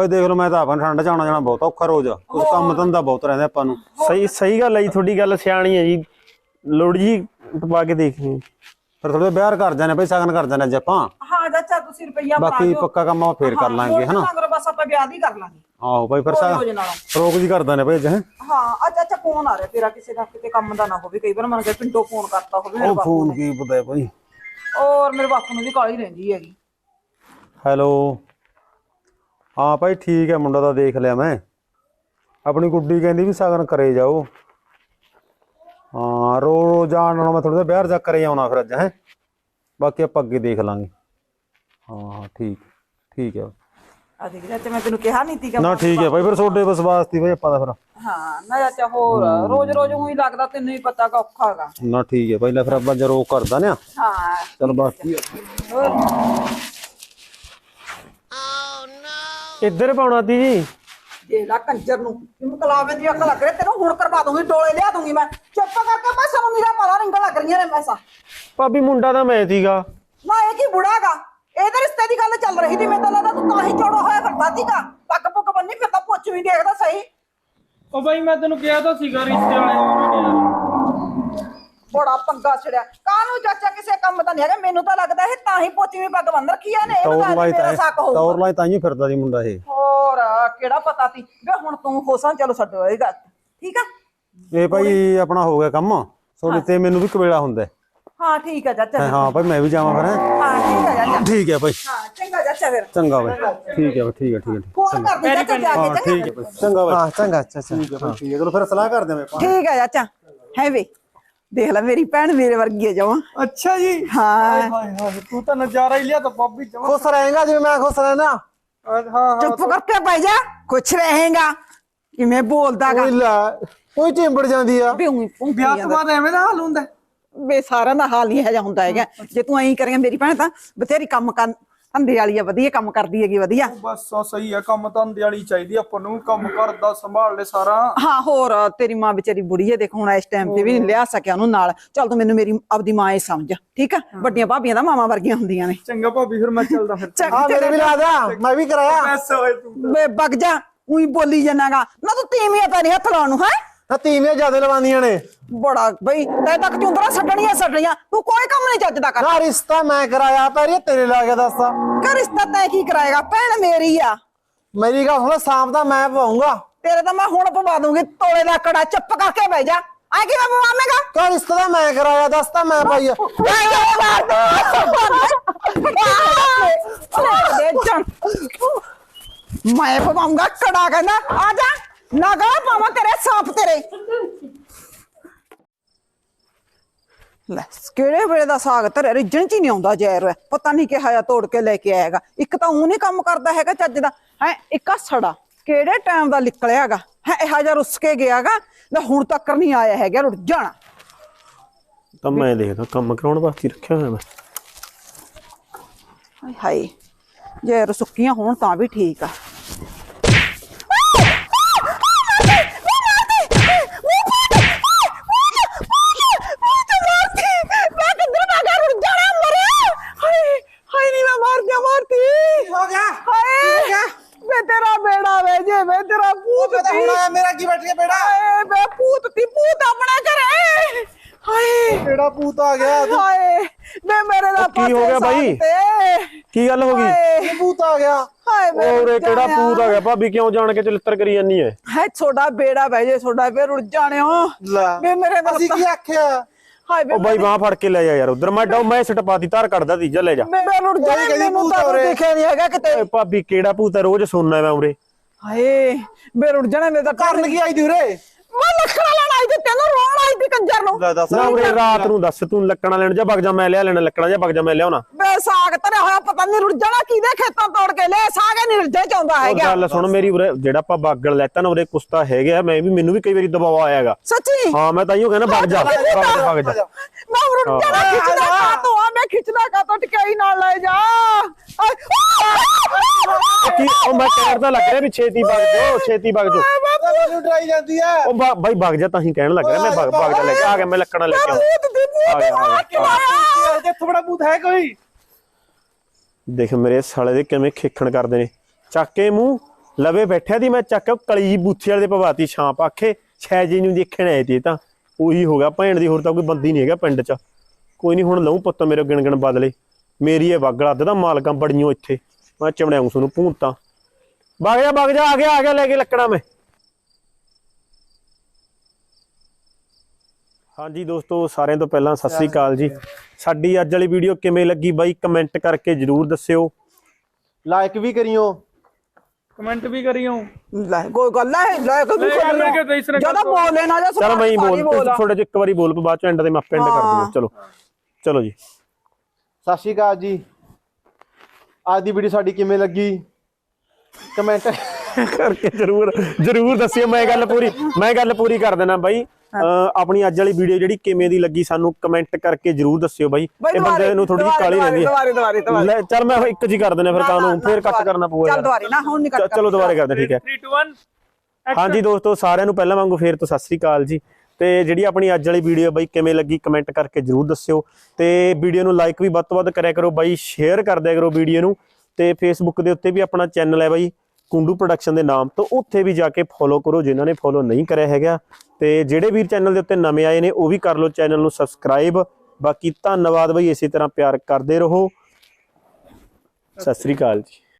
ਭਾਈ ਦੇਖ ਲਓ ਮੈਂ ਤਾਂ ਆਪਾਂ ਠੰਡ ਚ ਆਉਣਾ ਜਾਣਾ ਬਹੁਤ ਔਖਾ ਰੋਜ਼। ਉਸ ਕੰਮ ਧੰਦਾ ਬਹੁਤ ਰਹਿੰਦਾ ਆਪਾਂ ਨੂੰ। ਸਹੀ ਸਹੀ ਗੱਲ ਹੈ ਜੀ ਤੁਹਾਡੀ ਗੱਲ ਸਿਆਣੀ ਹੈ ਜੀ। ਲੋੜ ਜੀ ਪਾ ਕੇ ਦੇਖੀ ਫਿਰ ਥੋੜੇ ਵਿਆਹ ਕਰ ਜਾਣੇ ਭਾਈ ਸਗਨ ਕਰ ਜਾਣੇ ਅੱਜ ਆਪਾਂ। ਹਾਂ ਚਾਚਾ ਤੁਸੀਂ ਰੁਪਈਆ ਫੜਾ ਬਾਕੀ ਦਿਓ। ਪੱਕਾ ਕੰਮ ਆਪਾਂ ਫੇਰ ਕਰ ਲਾਂਗੇ ਹਨਾ? ਮਗਰ ਬਸ ਆਪਾਂ ਵਿਆਹ ਦੀ ਕਰ ਲਾਂਗੇ। ਆਹੋ ਭਾਈ ਫਿਰ ਰੋਜ਼ ਨਾਲੋਂ। ਰੋਕ ਜੀ ਕਰਦਾ ਨੇ ਭਾਈ ਅੱਜ ਹੈਂ? ਅੱਜ ਅੱਛਾ ਫੋਨ ਆ ਰਿਹਾ ਤੇਰਾ ਕਿਸੇ ਦਾ ਕਿਤੇ ਕੰਮ ਦਾ ਨਾ ਹੋਵੇ ਕਈ ਵਾਰ ਮਨ ਕਰ ਪਿੰਡੋਂ ਫੋਨ ਕਰਤਾ ਹੋਵੇ ਮੇਰੇ ਉਹ ਬਾਪੂ ਫੋਨ ਕੀ ਪਤਾ ਭਾਈ? ਔਰ ਮੇਰੇ ਬਾਪੂ ਨੂੰ ਵੀ ਕਾਲੀ ਰਹਿੰਦੀ ਹੈਗੀ। ਹੈਲੋ। ਹਾਂ ਭਾਈ ਠੀਕ ਹੈ ਮੁੰਡਾ ਤਾਂ ਦੇਖ ਲਿਆ ਮੈਂ। ਆਪਣੀ ਗੁੱਡੀ ਕਹਿੰਦੀ ਵੀ ਸਗਨ ਕਰੇ ਜਾਓ। ਹਾਂ ਰੋ ਰੋ ਜਾਣ ਨਾਲ ਮੈਂ ਥੋੜਾ ਜਿਹਾ ਬਾਹਰ ਜਾ ਕਰੇ ਆਉਣਾ ਫਿਰ ਅੱਜ ਹੈ। ਬਾਕੀ ਆਪਾਂ ਅੱਗੇ ਦੇਖ ਲਾਂਗੇ। ਹਾਂ ਠੀਕ ਠੀਕ ਹੈ। ਆ ਦੇਖ ਚਾਚਾ ਮੈਂ ਤੈਨੂੰ ਕਿਹਾ ਨਹੀਂ ਸੀਗਾ ਨਾ ਠੀਕ ਹੈ ਭਾਈ ਫਿਰ ਤੁਹਾਡੇ ਵਿਸ਼ਵਾਸ ਦੀ ਭਾਈ ਆਪਾਂ ਦਾ ਫਿਰ। ਹਾਂ ਨਾ ਚਾਚਾ ਹੋਰ ਰੋਜ਼ ਰੋਜ਼ ਉਹੀ ਲੱਗਦਾ ਤੈਨੂੰ ਹੀ ਪਤਾ ਕਿ ਔਖਾ ਹੈਗਾ। ਨਾ ਠੀਕ ਹੈ ਭਾਈ ਲੈ ਫਿਰ ਆਪਾਂ ਕਰਦਾ ਨਾ ਹਾਂ ਚਲ ਬਾਕੀ ਹੋਰ। ਇੱਧਰ ਪਾਉਣਾ ਤੀ ਜੀ। ਲੈ ਕੰਜਰ ਨੂੰ ਮਕਲਾਵੇ ਦੀ ਅੱਖ ਲੱਗ ਰਹੀ ਤੈਨੂੰ ਹੁਣ ਕਰਵਾ ਦੂੰਗੀ ਡੋਲੇ ਲਿਆ ਦੂੰਗੀ ਮੈਂ। ਚੁੱਪ ਕਰਕੇ ਮੈਂ ਸਾਨੂੰ ਮੇਰਾ ਪਾਲਾ ਰਿੰਗਾ ਲੱਗ ਰਹੀਆਂ ਨੇ ਮੈਸਾ ਭਾਬੀ ਮੁੰਡਾ ਤਾਂ ਮੈਂ ਸੀਗਾ। ਨਾ ਇਹ ਕੀ ਬੁੜਾਗਾ ਇਹਦੇ ਰਿਸ਼ਤੇ ਦੀ ਗੱਲ ਚੱਲ ਰਹੀ ਸੀ ਮੈਨੂੰ ਤਾਂ ਲੱਗਦਾ ਤੂੰ ਤਾਂ ਹੀ ਚੋੜਾ ਹੋਇਆ ਫਿਰਦਾ ਸੀਗਾ। ਪੱਗ ਪੁੱਗ ਬੰਨੀ ਫਿਰਦਾ ਪੁੱਛ ਵੀ ਦੇਖਦਾ ਸਹੀ। ਉਹ ਬਾਈ ਮੈਂ ਤੈਨੂੰ ਕਿਹਾ ਤਾਂ ਸੀਗਾ ਰਿਸ਼ਤੇ ਵਾਲੇ ਆਉਣਗੇ ਯਾਰ ਬੜਾ ਪੰਗਾ ਛੜਿਆ। ਕਾਹਨੂੰ ਚਾਚਾ ਕਿਸੇ ਕੰਮ ਦਾ ਨਹੀਂ ਹੈਗਾ? ਮੈਨੂੰ ਤਾਂ ਲੱਗਦਾ ਇਹ ਤਾਂ ਹੀ ਪੁੱਛ ਵੀ ਪੱਗ ਬੰਨ ਰੱਖੀ ਆ ਨੇ ਇਹਨੂੰ ਤੌਰ ਤਾਂ ਲਾਈ ਮੇਰਾ ਤਾਂ ਸ਼ੱਕ ਹੋਊਗਾ। ਤੌਰ ਲਾਈ ਤਾਂ ਹੀ ਫਿਰਦਾ ਸੀ ਮੁੰਡਾ ਇਹ। ਹੋਰ ਕਿਹੜਾ ਪਤਾ ਸੀ? ਵੇ ਹੁਣ ਤੂੰ ਹੋਸਾਂ ਚਲੋ ਛੱਡੋ ਇਹ ਗੱਲ। ਠੀਕ ਆ? ਇਹ ਭਾਈ ਆਪਣਾ ਹੋ ਗਿਆ ਕੰਮ। ਤੁਹਾਡੇ ਤੇ ਮੈਨੂੰ ਵੀ ਕਵੇਲਾ ਹੁੰਦਾ। ਹੈ। ਹਾਂ ਠੀਕ ਆ ਚਾਚਾ ਹਾਂ ਭਾਈ ਮੈਂ ਵੀ ਜਾਵਾਂ ਫਿਰ ਹੈਂ? ਹਾਂ ਠੀਕ ਆ ਚਾਚਾ। ਠੀਕ ਹੈ ਭਾਈ। ਹਾਂ ਚੰਗਾ ਚਾਚਾ ਫਿਰ। ਚੰਗਾ ਭਾਈ। ਠੀਕ ਹੈ ਭਾਈ ਠੀਕ ਹੈ ਠੀਕ ਹੈ ਫੋਨ ਕਰ ਦੇ ਚਾਚਾ ਜਾ ਕੇ ਠੀਕ ਹੈ ਚੰਗਾ। ਭਾਈ। ਚੰਗਾ ਭਾਈ। ਹਾਂ ਚੰਗਾ ਅੱਛਾ ਠੀਕ ਹੈ ਭਾਈ। ਠੀਕ ਹੈ ਚਲੋ ਫਿਰ ਸਲਾਹ ਕਰਦੇ ਮੈਂ ਠੀਕ ਆ ਚਾਚਾ। ਹੈ ਵੇ। ਦੇਖ ਲੈ ਮੇਰੀ ਭੈਣ ਮੇਰੇ ਵਰਗੀ ਹੈ ਜਮਾ। ਅੱਛਾ ਜੀ। ਹਾਂ। ਹਾਏ ਹਾਏ ਤੂੰ ਤਾਂ ਨਜ਼ਾਰਾ ਹੀ ਲਿਆ ਤਾਂ ਬਾਬੀ ਜਮਾ। ਖੁਸ਼ ਰਹੇਗਾ ਜਿਵੇਂ ਮੈਂ ਖੁਸ਼ ਰਹਿਣਾ। ਹਾਂ ਹਾਂ ਚੁੱਪ ਕਰਕੇ ਬਹਿ ਜਾ ਕੁਛ ਰਹੇਗਾ। ਕਿਵੇਂ ਬੋਲਦਾਗਾ ਕੋਈ ਲਾ ਕੋਈ ਚਿੰਬੜ ਜਾਂਦੀ ਆ। ਵੀ ਉਹੀ ਵਿਆਹ ਤੋਂ ਬਾਅਦ ਐਵੇਂ ਦਾ ਹਾਲ ਹੁੰਦਾ? ਹੈ? ਬੇ ਸਾਰਿਆਂ ਦਾ ਹਾਲ ਨਹੀਂ ਹੈ ਜਾਂ ਹੁੰਦਾ ਹੈਗਾ। ਜੇ ਤੂੰ ਐਂ ਕਰੇਂਗਾ ਮੇਰੀ ਭੈਣ ਤਾਂ ਬਥੇਰੀ ਕੰਮ ਕਰ ਧੰਦੇ ਵਾਲੀ ਆ ਵਧੀਆ ਕੰਮ ਕਰਦੀ ਹੈਗੀ ਵਧੀਆ। ਬਸ ਆ ਸਹੀ ਆ ਕੰਮ ਧੰਦੇ ਵਾਲੀ ਚਾਹੀਦੀ ਆਪਾਂ ਨੂੰ ਕੰਮ ਕਰਦਾ ਸੰਭਾਲ ਲੈ ਸਾਰਾ। ਹਾਂ ਹੋਰ ਤੇਰੀ ਮਾਂ ਵਿਚਾਰੀ ਬੁੜੀ ਹੈ ਦੇਖ ਹੁਣ ਇਸ ਟਾਈਮ ਤੇ ਵੀ ਨਹੀਂ ਲਿਆ ਸਕਿਆ ਉਹਨੂੰ ਨਾਲ। ਚੱਲ ਤੂੰ ਮੈਨੂੰ ਮੇਰੀ ਆਪਦੀ ਮਾਂ ਹੀ ਸਮਝ ਠੀਕ ਆ? ਵੱਡੀਆਂ ਭਾਬੀਆਂ ਤਾਂ ਮਾਵਾਂ ਵਰਗੀਆਂ ਹੁੰਦੀਆਂ ਨੇ। ਚੰਗਾ ਭਾਬੀ ਫਿਰ ਮੈਂ ਚੱਲਦਾ ਫਿਰ। ਆ ਮੇਰੇ ਵੀ ਲਾ ਦਾ ਮੈਂ ਵੀ ਕਰਾਇਆ। ਹੋਏ ਤੂੰ ਬੇ ਵਗ ਜਾ ਉਹੀ ਬੋਲੀ ਜਾਣਾਗਾ ਨਾ ਤੂੰ ਤੀਵੀਆਂ ਤਾਂ ਨਹੀਂ ਹੱਥ ਲਾਉਣ ਨੂੰ ਹੈ? ਤਾਂ ਤੀਵੀਆਂ ਜ਼ਿਆਦਾ ਲਵਾਉਂਦੀਆਂ ਨੇ। ਬੜਾ ਬਈ ਤੈ ਤੱਕ ਚੁੰਦਰਾ ਛੱਡਣੀਆਂ ਛੱਡਣੀਆਂ ਤੂੰ ਕੋਈ ਕੰਮ ਨਹੀਂ ਚੱਜਦਾ ਕਰ। ਨਾ ਰਿਸ਼ਤਾ ਮੈਂ ਕਰਾਇਆ ਪੈਰੀ ਤੇਰੇ ਲਾ ਕੇ ਦੱਸ। ਕਰ ਰਿਸ਼ਤਾ ਤੈ ਕੀ ਕਰਾਏਗਾ? ਭੈਣ ਮੇਰੀ ਆ। ਮੇਰੀ ਗੱਲ ਹੁਣ ਸਾਂਭ ਦਾ ਮੈਂ ਪਵਾਉਂਗਾ। ਤੇਰੇ ਤਾਂ ਮੈਂ ਹੁਣ ਪਵਾ ਦੂੰਗੀ ਤੋਲੇ ਦਾ ਕੜਾ ਚੁੱਪ ਕਰਕੇ ਬਹਿ ਜਾ। ਆ ਕੀ ਮੈਂ ਪਵਾਵੇਂਗਾ? ਕਾ ਰਿਸ਼ਤਾ ਤਾਂ ਮੈਂ ਕਰਾਇਆ ਦੱਸ ਤਾਂ ਮੈਂ ਪਾਈ ਆ। ਮੈਂ ਪਵਾਉਂਗਾ ਕੜਾ ਕਹਿੰਦਾ ਆ ਜਾ। ਨਾ ਗਾ ਪਾਵਾਂ ਤੇਰੇ ਸਾਫ਼ ਤੇਰੇ। ਲੈ ਕਿਹੜੇ ਵੇਲੇ ਦਾ ਸਾਗ ਧਰਿਆ ਰਿਜਣ ਚ ਹੀ ਨਹੀਂ ਆਉਂਦਾ ਜ਼ਹਿਰ। ਪਤਾ ਨਹੀਂ ਕਿਹਾ ਆ ਤੋੜ ਕੇ ਲੈ ਕੇ ਆਏਗਾ ਇੱਕ ਤਾਂ ਉਹ ਨਹੀਂ ਕੰਮ ਕਰਦਾ ਹੈਗਾ ਚੱਜ ਦਾ। ਹੈ ਇੱਕ ਆ ਸੜਾ। ਕਿਹੜੇ ਟਾਈਮ ਦਾ ਨਿਕਲਿਆਗਾ ਹੈ ਇਹੋ ਜਿਹਾ ਰੁੱਸ ਕੇ ਗਿਆਗਾ ਲੈ ਹੁਣ ਤੱਕ ਨਹੀਂ ਆਇਆ ਹੈਗਾ ਰੁੱਟ ਜਾਣਾ। ਤਾਂ ਮੈਂ ਦੇਖਦਾ ਕੰਮ ਕਰਾਉਣ ਵਾਸਤੇ ਹੀ ਰੱਖਿਆ ਹੋਇਆ ਮੈਂ। ਹਾਏ ਹਾਏ ਜੇ ਰਸੁੱਕੀਆਂ ਹੋਣ ਤਾਂ ਵੀ ਠੀਕ ਆ ਹੋ ਗਿਆ ਵੇ ਤੇਰਾ ਬੇੜਾ ਵੇ ਜੇ ਵੇ ਤੇਰਾ ਭੂਤ ਪਤਾ ਤੀ ਹੁਣ ਮੇਰਾ ਕੀ ਬੈਠ ਕੇ ਬੇੜਾ ਹਾਏ ਵੇ ਭੂਤ ਤੀ ਭੂਤ ਆਪਣਾ ਘਰੇ ਹਾਏ ਕਿਹੜਾ ਪੂਤ ਆ ਗਿਆ ਤੂੰ ਹਾਏ ਵੇ ਮੇਰੇ ਦਾ ਉਹ ਕੀ ਹੋ ਗਿਆ ਬਾਈ? ਕੀ ਗੱਲ ਹੋ ਗਈ ਹਾਏ ਪੂਤ ਆ ਗਿਆ ਹਾਏ ਵੇ ਉਹ ਉਰੇ ਕਿਹੜਾ ਜਾਣਿਆ। ਪੂਤ ਆ ਗਿਆ ਭਾਬੀ ਕਿਉਂ ਜਾਣ ਕੇ ਚਲਿੱਤਰ ਕਰੀ ਜਾਨੀ ਐ? ਹੈ ਛੋਡਾ ਬੇੜਾ ਬਹਿ ਜੇ ਛੋਡਾ ਵੇ ਰੁੜ ਜਾਣਿਓ ਲੈ ਵੇ ਮੇਰੇ ਦਾ ਅਸੀਂ ਕੀ ਆਖਿਆ? ਹਾਏ ਵੇ ਉਹ ਬਾਈ ਬਾਹ ਫੜ ਕੇ ਲੈ ਜਾ ਯਾਰ ਉਧਰ। ਮੈਂ ਡਾਉ ਮੈਂ ਸਟਪਾਤੀ ਧਾਰ ਕੱਢਦਾ ਤੀਜਾ ਲੈ ਜਾ। ਰੁੜ ਜਾਣੇ ਕਹਿੰਦੀ ਮੈਨੂੰ ਤਾਂ। ਦੇਖਿਆ ਨਹੀਂ ਹੈਗਾ ਕਿਤੇ। ਓਏ ਭਾਬੀ ਕਿਹੜਾ ਭੂਤ ਰੋਜ਼ ਸੁਣਨਾ ਮੈਂ ਉਰੇ। ਹਾਏ ਵੇ ਰੁੜ ਜਾਣਾ ਮੇਰੇ ਤਾਂ ਕਰਨ ਕੀ ਆਈ ਦੀ ਉਰੇ? ਮੈਂ ਲੱਖਣਾ ਲੈਣ ਆਈ ਤੇ ਤੈਨੂੰ ਰੋਣ ਆਈ ਤੇ ਕੰਜਰ ਨੂੰ। ਲੈ ਦੱਸ। ਨਾ ਉਰੇ ਰਾਤ ਨੂੰ ਦੱਸ ਤੂੰ ਲੱਕੜਾਂ ਲੈਣ ਜਾ ਵਗ ਜਾ ਮੈਂ ਲਿਆ ਲੈਣਾ ਲੱਕੜਾਂ ਜਾ ਵਗ ਜਾ ਮੈਂ ਲਿਆਉਣਾ। ਵੇ ਸਾਗ ਤੇਰੇ ਹੋਇਆ ਪਤਾ ਨਹੀਂ ਰੁੜ ਜਾਣਾ ਕਿਹਦੇ ਖੇਤਾਂ ਤੋੜ ਕੇ ਲੈ ਸਾਗੇ ਨਹੀਂ ਰੁੱਜੇ ਚਾਉਂਦਾ ਉਹ ਹੈਗਾ। ਗੱਲ ਸੁਣ ਮੇਰੀ ਉਰੇ ਜਿਹੜਾ ਆਪਾਂ ਬਾਗਲ ਲੈਤਾ ਨਾ ਉਰੇ ਕੁਸਤਾ ਹੈਗਾ ਮੈਂ ਵੀ ਮੈਨੂੰ ਵੀ ਕਈ ਵਾਰੀ ਦਬਾਅ ਆਇਆਗਾ ਸੱਚੀ? ਹਾਂ ਮੈਂ ਤਾਈਓ ਕਹਿੰਦਾ ਵਗ ਜਾ ਵਗ ਜਾ ਵਗ ਜਾ ਮੈਂ ਰੁੜ ਜਾਣਾ ਖਿੱਚਦਾ ਕਾ ਤੂੰ ਆ? ਮੈਂ ਖਿੱਚਦਾ ਕਾ ਤੋ ਟਿਕਾਈ ਨਾਲ ਲੈ ਜਾ। ਆਏ, ਉਹ ਕੀ? ਉਹ ਮੈਂ ਕਹਿਣ ਤਾਂ ਲੱਗ ਰਿਹਾ ਵੀ ਛੇਤੀ ਵਗ ਜਾ ਛੇਤੀ ਵਗ ਜਾ ਡਰਾਈ ਜਾਂਦੀ ਆ। ਉਹ ਬਾ- ਬਾਈ ਵਗ ਜਾ ਤਾਂ ਹੀ ਕਹਿਣ ਲੱਗ ਰਿਹਾ ਮੈਂ ਵਗ ਜਾ ਲੈ ਕੇ। ਆ ਗਿਆ ਮੈਂ ਲੱਕੜਾਂ ਲੈ ਕੇ। ਆਉਂ ਆ ਗਿਆ, ਆ ਬੜਾ ਭੂਤ ਹੈ ਕੋਈ? ਦੇਖ ਮੇਰੇ ਸਾਲੇ ਦੇ ਕਿਵੇਂ ਖੇਖਣ ਕਰਦੇ ਨੇ। ਚੱਕ ਕੇ ਮੂੰਹ ਲਵੇ ਬੈਠਿਆ ਦੀ ਮੈਂ ਚੱਕ ਕੇ ਕਲੀ ਜੀ ਬੂਥੀ ਵਾਲੇ ਦੇ ਪਵਾਤੀ ਛਾਂਪ ਆਖੇ ਛੈ ਜੀ ਨੂੰ ਦੇਖਣ ਆਏ ਤੇ ਤਾਂ। ਉਹੀ ਹੋ ਗਿਆ ਭੈਣ ਦੀ ਹੋਰ ਤਾਂ ਕੋਈ ਬੰਦੀ ਨਹੀਂ ਹੈਗਾ ਪਿੰਡ 'ਚ। ਕੋਈ ਨਹੀਂ ਹੁਣ ਲਊ ਪੁੱਤ ਮੇਰੇ ਗਿਣ ਗਿਣ ਬਦਲੇ। ਮੇਰੀ ਇਹ ਵਗੜਾ ਅੱਧ ਦਾ ਮਾਲਕਾਂ ਬੜੀਆਂ ਇੱਥੇ। ਮੈਂ ਚਮੜਿਆਉਂ ਨੂੰ ਭੂੰਤਾਂ ਵਗ ਜਾ ਵਗ ਜਾ ਆ ਗਿਆ ਆ ਗਿਆ ਲੈ ਕੇ ਲੱਕੜਾਂ ਮੈਂ। ਹਾਂਜੀ ਦੋਸਤੋ ਸਾਰਿਆਂ ਤੋਂ ਪਹਿਲਾਂ ਸਤਿ ਸ੍ਰੀ ਅਕਾਲ ਜੀ। ਸਾਡੀ ਅੱਜ ਵਾਲੀ ਵੀਡੀਓ ਕਿਵੇਂ ਲੱਗੀ ਬਾਈ? ਕਮੈਂਟ ਕਰਕੇ ਜਰੂਰ ਦੱਸਿਓ। ਲਾਈਕ ਵੀ ਕਰਿਓ। ਕਮੈਂਟ ਵੀ ਕਰਿਓ। ਲੈ ਕੋਈ ਗੱਲ ਹੈ ਲੈ ਕੇ ਲੈ ਯਾਰ, ਲੈ ਕੇ ਦੇਖ ਸਰ ਜਦੋਂ ਬੋਲੇ ਨਾ ਜਾ ਚਲ ਮੈਂ ਹੀ ਬੋਲ ਤੂੰ ਥੋੜੇ ਜਿਹਾ ਇੱਕ ਵਾਰੀ ਬੋਲ ਪਾ ਬਾਅਦ ਚ ਐਂਡ ਦੇ ਮੈਂ ਪਿੰਡ ਕਰ ਦੂੰਗਾ। ਚਲੋ ਚਲੋ ਜੀ। ਸਤਿ ਸ਼੍ਰੀ ਅਕਾਲ ਜੀ। ਅੱਜ ਦੀ ਵੀਡੀਓ ਸਾਡੀ ਕਿਵੇਂ ਲੱਗੀ? ਕਮੈਂਟ ਕਰਕੇ ਜਰੂਰ ਜਰੂਰ ਦੱਸਿਓ ਮੈਂ ਗੱਲ ਪੂਰੀ ਮੈਂ ਗੱਲ ਪੂਰੀ ਕਰ ਦੇਣਾ ਬਾਈ। ਆਪਣੀ ਅੱਜ ਵਾਲੀ ਵੀਡੀਓ ਜਿਹੜੀ ਕਿਵੇਂ ਦੀ ਲੱਗੀ ਸਾਨੂੰ ਕਮੈਂਟ ਕਰਕੇ ਜਰੂਰ ਦੱਸਿਓ ਬਾਈ। ਇਹ ਬੰਦੇ ਨੂੰ ਥੋੜੀ ਜਿਹੀ ਕਾਲੀ ਰਹਿੰਦੀ ਦੁਬਾਰੇ, ਦੁਬਾਰੇ, ਦੁਬਾਰੇ। ਲੈ ਚੱਲ ਮੈਂ ਇੱਕ ਜੀ ਕਰ ਦਿੰਦੇ ਫਿਰ ਕਾਨੂੰ ਫਿਰ ਕੱਟ ਕਰਨਾ ਪਊਗਾ ਚੱਲ। ਦੁਬਾਰੇ ਨਾ ਹੁਣ ਨਹੀਂ ਕੱਟ ਚਲੋ ਦੁਬਾਰੇ ਕਰਦੇ ਠੀਕ ਹੈ। 3 2 1 ਹਾਂਜੀ ਦੋਸਤੋ ਸਾਰਿਆਂ ਨੂੰ ਪਹਿਲਾਂ ਵਾਂਗੂ ਫੇਰ ਤੋਂ ਸਤਿ ਸ੍ਰੀ ਅਕਾਲ ਜੀ। ਤੇ ਜਿਹੜੀ ਆਪਣੀ ਅੱਜ ਵਾਲੀ ਵੀਡੀਓ ਬਾਈ ਕਿਵੇਂ ਲੱਗੀ ਕਮੈਂਟ ਕਰਕੇ ਜਰੂਰ ਦੱਸਿਓ। ਤੇ ਵੀਡੀਓ ਨੂੰ ਲਾਈਕ ਵੀ ਵੱਧ ਤੋਂ ਵੱਧ ਕਰਿਆ ਕਰੋ ਬਾਈ ਸ਼ੇਅਰ ਕਰ ਦਿਆ ਕਰੋ ਵੀਡੀਓ ਨੂੰ। ਤੇ ਫੇਸਬੁੱਕ ਦੇ ਉੱਤੇ ਵੀ ਆਪਣਾ ਚੈਨਲ ਹੈ ਬਾਈ। ਕੁੰਡੂ ਪ੍ਰੋਡਕਸ਼ਨ ਦੇ ਨਾਮ ਤੋਂ ਉੱਥੇ ਵੀ ਜਾ ਕੇ ਫੋਲੋ ਕਰੋ, ਜਿਨ੍ਹਾਂ ਨੇ ਫੋਲੋ ਨਹੀਂ ਕਰਿਆ ਹੈਗਾ। ਤੇ ਜਿਹੜੇ ਵੀਰ ਚੈਨਲ ਦੇ ਉੱਤੇ ਨਵੇਂ ਆਏ ਨੇ, ਉਹ ਵੀ ਕਰ ਲਓ ਚੈਨਲ ਨੂੰ ਸਬਸਕ੍ਰਾਈਬ ਬਾਕੀ ਧੰਨਵਾਦ ਬਈ, ਇਸੇ ਤਰ੍ਹਾਂ ਪਿਆਰ ਕਰਦੇ ਰਹੋ। ਸਤਿ ਸ੍ਰੀ ਅਕਾਲ ਜੀ।